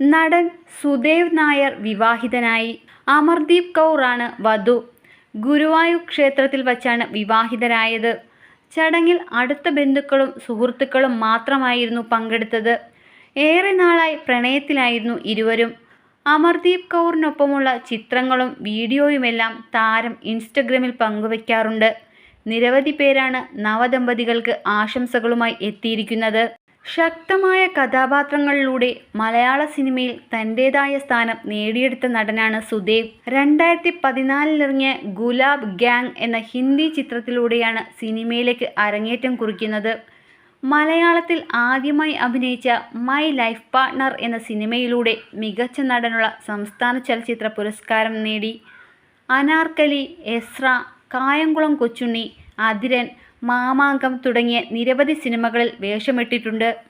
നടൻ സുദേവ് നായർ വിവാഹിതനായി. അമർദീപ് കൗറാണ് വധു. ഗുരുവായൂർ ക്ഷേത്രത്തിൽ വച്ചാണ് വിവാഹിതരായത്. ചടങ്ങിൽ അടുത്ത ബന്ധുക്കളും സുഹൃത്തുക്കളും മാത്രമായിരുന്നു പങ്കെടുത്തത്. ഏറെ നാളായി പ്രണയത്തിലായിരുന്നു ഇരുവരും. അമർദീപ് കൗറിനൊപ്പമുള്ള ചിത്രങ്ങളും വീഡിയോയുമെല്ലാം താരം ഇൻസ്റ്റഗ്രാമിൽ പങ്കുവയ്ക്കാറുണ്ട് നിരവധി പേരാണ് നവദമ്പതികൾക്ക് ആശംസകളുമായി എത്തിയിരിക്കുന്നത്. ശക്തമായ കഥാപാത്രങ്ങളിലൂടെ മലയാള സിനിമയിൽ തന്റേതായ സ്ഥാനം നേടിയെടുത്ത നടനാണ് സുദേവ്. രണ്ടായിരത്തി പതിനാലിലിറങ്ങിയ ഗുലാബ് ഗ്യാങ് എന്ന ഹിന്ദി ചിത്രത്തിലൂടെയാണ് സിനിമയിലേക്ക് അരങ്ങേറ്റം കുറിക്കുന്നത്. മലയാളത്തിൽ ആദ്യമായി അഭിനയിച്ച മൈ ലൈഫ് പാർട്ട്ണർ എന്ന സിനിമയിലൂടെ മികച്ച നടനുള്ള സംസ്ഥാന ചലച്ചിത്ര പുരസ്കാരം നേടി. അനാർക്കലി എസ്ര കായംകുളം കൊച്ചുണ്ണി അതിരൻ മാമാങ്കം തുടങ്ങിയ നിരവധി സിനിമകളിൽ വേഷമിട്ടിട്ടുണ്ട്.